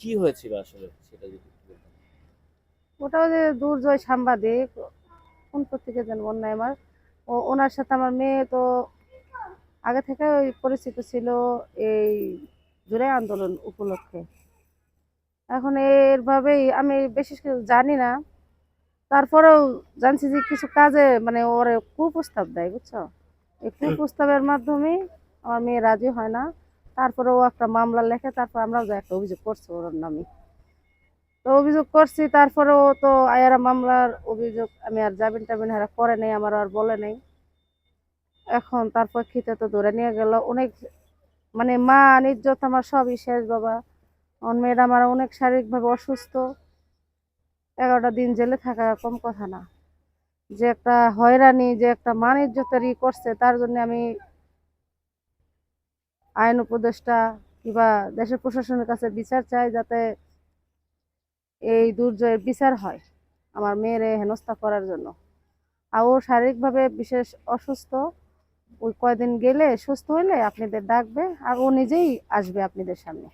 কি হয়েছিল আসলে সেটা যদি। ওটাও যে দুর্জয় সাংবাদিক কোন পত্রিকা যেন মনে আমার। ও, ওনার সাথে আমার মেয়ে তো আগে থেকে ওই পরিচিত ছিল এই জুলাই আন্দোলন উপলক্ষে। এখন এরভাবেই আমি বেশি জানি না। তারপরেও জানছি যে কিছু কাজে মানে ওরে কুপ্রস্তাব দেয়, বুঝছ? এই কুপ্রস্তাবের মাধ্যমে আমার মেয়ে রাজি হয় না। তারপরে ও একটা মামলা লেখে, তারপর আমরাও যে একটা অভিযোগ করছি ওর নামে। তো অভিযোগ করছি তারপরে ও তো আয়ারা মামলার অভিযোগ আমি আর জামিন টামিন হারা করে নেই, আমার আর বলে নেই। এখন তারপর খিতে তো ধরে নিয়ে গেল, অনেক মানে মা নির্যত আমার সবই শেষ, বাবা। আমার মেয়েটা আমার অনেক শারীরিকভাবে অসুস্থ। এগারোটা দিন জেলে থাকা কম কথা না। যে একটা হয়রানি, যে একটা মান, ইজ্জতের ই করছে, তার জন্য আমি আইন উপদেষ্টা কিংবা দেশের প্রশাসনের কাছে বিচার চাই যাতে এই দুর্জয়ের বিচার হয় আমার মেয়ের হেনস্থা করার জন্য। আর ও শারীরিকভাবে বিশেষ অসুস্থ। ওই কয়দিন গেলে সুস্থ হইলে আপনাদের ডাকবে আর ও নিজেই আসবে আপনাদের সামনে।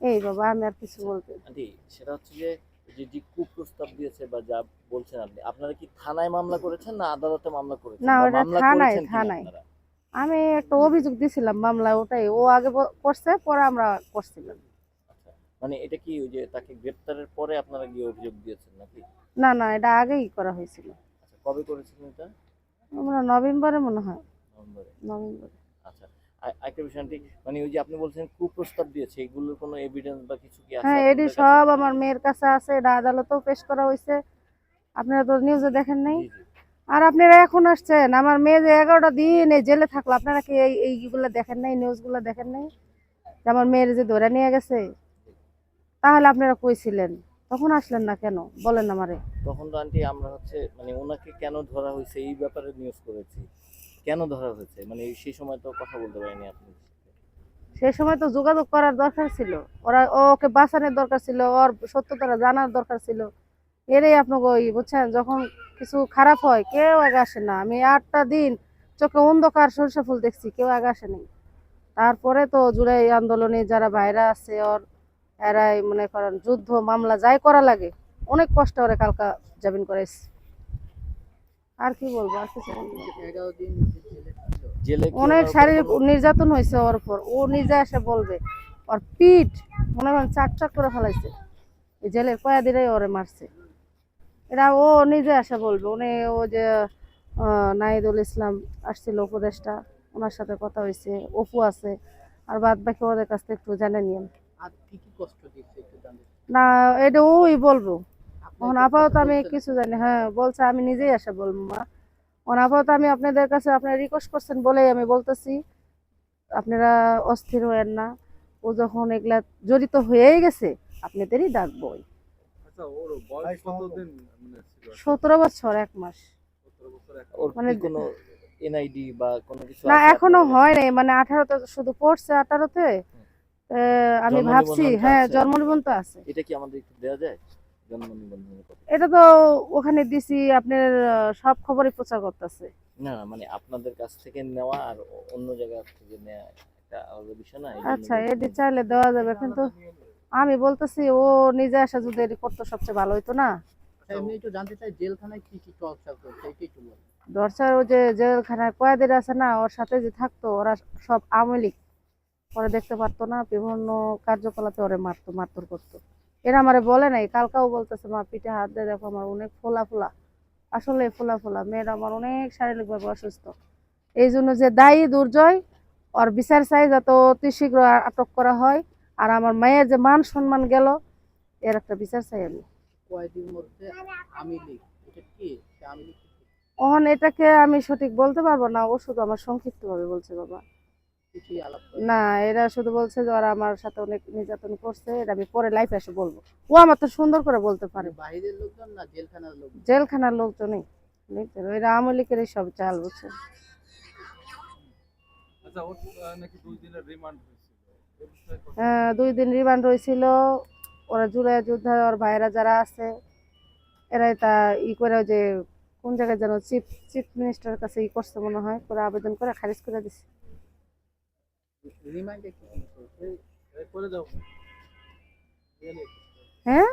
এই বাবা আমি আর কিছু বলতে সেটা হচ্ছে যে যে যে কুপ্রস্তাব দিয়েছে বা যা বলছেন আপনি আপনারা কি থানায় মামলা করেছেন না আদালতে মামলা করেছেন? না, ওটা থানায়, থানায়। আমি একটা অভিযোগ দিছিলাম মামলা ওটাই। ও আগে করছে পরে আমরা করছিলাম। আচ্ছা মানে এটা কি ওই যে তাকে গ্রেপ্তারের পরে আপনারা গিয়ে অভিযোগ দিয়েছেন নাকি? না না এটা আগেই করা হয়েছিল। আচ্ছা কবে করেছিলেন এটা? আমরা নভেম্বরে মনে হয়। নভেম্বরে। নভেম্বরে। আচ্ছা আর- আরেকটা বিষয় মানে ওই যে আপনি বলছেন কুপ্রস্তাব দিয়েছে এগুলোর কোনো এভিডেন্স বা কিছু কি আছে হ্যাঁ এটি সব আমার মেয়ের কাছে আছে এটা আদালতেও পেশ করা হয়েছে। আপনারা তো নিউজে দেখেন নাই। আর আপনারা এখন আসছেন? আমার মেয়ে যে এগারোটা দিন এই জেলে থাকল আপনারা কি এই এইগুলো দেখেন নাই নিউজগুলো দেখেন নাই? যে আমার মেয়ের যে ধরে নিয়ে গেছে? তাহলে আপনারা কইছিলেন তখন আসলেন না কেন? বলেন আমারে। তখন তো আন্টি আমরা হচ্ছে মানে ওনাকে কেন ধরা হয়েছে? এই ব্যাপারে নিউজ করেছি। কেন ধরা হয়েছে? মানে সেই সময় তো কথা বলতে পারিনি আপনি। সেই সময় তো যোগাযোগ করার দরকার ছিল। ওরা ওকে বাঁচানোর দরকার ছিল ওর সত্যতাটা জানার দরকার ছিল। এরাই আপনাকে ওই বুঝছেন যখন কিছু খারাপ হয় কেউ আগে আসে না। আমি আটটা দিন চোখে অন্ধকার সরষে ফুল দেখছি কেউ আগে আসে নাই। তারপরে তো জুড়াই আন্দোলনে যারা বাইরে আছে ওর এরাই মনে করেন যুদ্ধ মামলা যাই করা লাগে অনেক কষ্ট ওরে কালকা জামিন করাইছে। আর কি বলব আর কিছু অনেক শারীরিক নির্যাতন হয়েছে ওর উপর। ও নিজে এসে বলবে ওর পিঠ মনে করেন চাক চাক করে ফেলাইছে। এই জেলের কয়াদিরাই ওরে মারছে। এটা ও নিজে এসে বলবে। উনি ও যে আহ, নাহিদুল ইসলাম আসছিল উপদেষ্টা ওনার সাথে কথা হয়েছে অপু আছে আর বাদ বাকি ওদের কাছ থেকে একটু জানে চাই। না এটা ওই বলব। এখন আপাতত আমি কিছু জানি হ্যাঁ বলছে আমি নিজেই এসে বলব মা। এখন আপাতত আমি আপনাদের কাছে আপনারা রিকোয়েস্ট করছেন বলেই আমি বলতেছি। আপনারা অস্থির হয়েন না। ও যখন এগুলা জড়িত হয়েই গেছে আপনাদেরই ডাকবই আচ্ছা ওর বয়স কতদিন মানে ছিল সতেরো বছর এক মাস। সতেরো বছর এক মানে কোনো এনআইডি বা কোনো কিছু না এখনও? হয় নাই মানে আঠারোতে শুধু পড়ছে আঠারোতে। আমি ভাবছি হ্যাঁ? জন্ম নিবন্ধন আছে। এটা কি আমাদের একটু দেওয়া যায়? জন্ম নিবন্ধনের এটা তো ওখানে দিছি আপনার সব খবরই প্রচার করতেছে। না মানে আপনাদের কাছ থেকে নেওয়া আর অন্য জায়গা থেকে নেওয়া একটা আলাদা বিষয় না আচ্ছা। এটি চাইলে দেওয়া যাবে কিন্তু আমি বলতেছি ও নিজে এসে যদি এটি করতো সবচেয়ে ভালো হইতো না। আচ্ছা, দর্শার ও যে জেলখানায় কয়েদির আছে না ওর সাথে যে থাকতো ওরা সব আওয়ামী লীগ। ওরা দেখতে পারতো না বিভিন্ন কার্যকলাপে ওরে মারতো মারধর করতো। এরা আমারে বলে নাই কালকাও বলতেছে মা পিঠে হাত দিয়ে দেখো আমার অনেক ফোলা ফোলা। আসলে ফোলা ফোলা মেয়েরা আমার অনেক শারীরিকভাবে অসুস্থ। এই জন্য যে দায়ী দুর্জয় ওর বিচার চাই যাতে অতি শীঘ্র আটক করা হয়। আর আমার মায়ের যে মান সম্মান গেল এর একটা বিচার চাই আমি? ওহন এটাকে আমি সঠিক বলতে পারব না ও শুধু আমার সংক্ষিপ্ত ভাবে বলছে বাবা। না এরা শুধু বলছে যে ওরা আমার সাথে অনেক নির্যাতন করছে এটা আমি পরে লাইফ এসে বলব। ও আমার তো সুন্দর করে বলতে পারে। বাইরের লোকজন না জেলখানার জেলখানার লোকজনই? এরা আওয়ামী লীগের সব চাল বুঝছে। আচ্ছা ওর নাকি দুই দিনের রিমান্ড আহ, দুই দিন রিমান্ড রয়েছিল ওরা জুলাই যোদ্ধা ওর ভাইরা যারা আছে এরাই তা ই করে যে কোন জায়গায় যেন চিফ চিফ মিনিস্টারের কাছে ই করছে মনে হয় করে আবেদন করে খারিজ করে দিছে। হ্যাঁ?